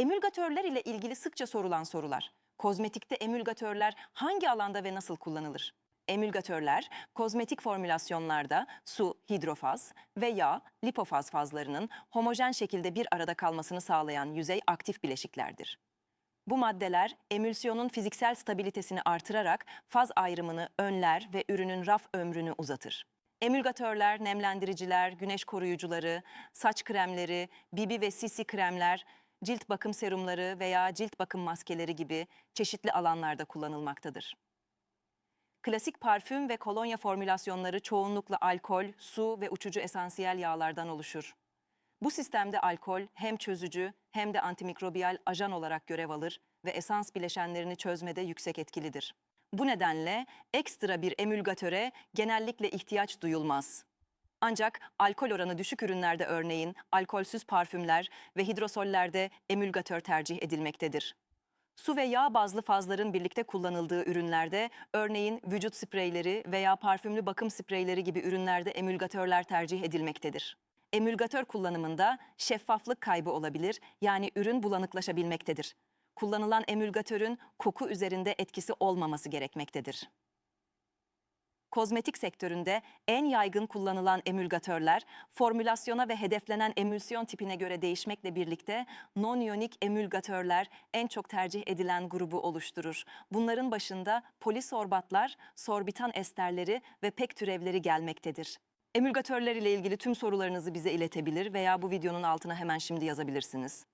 Emülgatörler ile ilgili sıkça sorulan sorular. Kozmetikte emülgatörler hangi alanda ve nasıl kullanılır? Emülgatörler, kozmetik formülasyonlarda su, hidrofaz ve yağ, lipofaz fazlarının homojen şekilde bir arada kalmasını sağlayan yüzey aktif bileşiklerdir. Bu maddeler emülsiyonun fiziksel stabilitesini artırarak faz ayrımını önler ve ürünün raf ömrünü uzatır. Emülgatörler, nemlendiriciler, güneş koruyucuları, saç kremleri, BB ve CC kremler, cilt bakım serumları veya cilt bakım maskeleri gibi çeşitli alanlarda kullanılmaktadır. Klasik parfüm ve kolonya formülasyonları çoğunlukla alkol, su ve uçucu esansiyel yağlardan oluşur. Bu sistemde alkol hem çözücü hem de antimikrobiyal ajan olarak görev alır ve esans bileşenlerini çözmede yüksek etkilidir. Bu nedenle ekstra bir emülgatöre genellikle ihtiyaç duyulmaz. Ancak alkol oranı düşük ürünlerde örneğin alkolsüz parfümler ve hidrosollerde emülgatör tercih edilmektedir. Su ve yağ bazlı fazların birlikte kullanıldığı ürünlerde, örneğin vücut spreyleri veya parfümlü bakım spreyleri gibi ürünlerde emülgatörler tercih edilmektedir. Emülgatör kullanımında şeffaflık kaybı olabilir, yani ürün bulanıklaşabilmektedir. Kullanılan emülgatörün koku üzerinde etkisi olmaması gerekmektedir. Kozmetik sektöründe en yaygın kullanılan emülgatörler, formülasyona ve hedeflenen emülsiyon tipine göre değişmekle birlikte non-iyonik emülgatörler en çok tercih edilen grubu oluşturur. Bunların başında polisorbatlar, sorbitan esterleri ve pek türevleri gelmektedir. Emülgatörler ile ilgili tüm sorularınızı bize iletebilir veya bu videonun altına hemen şimdi yazabilirsiniz.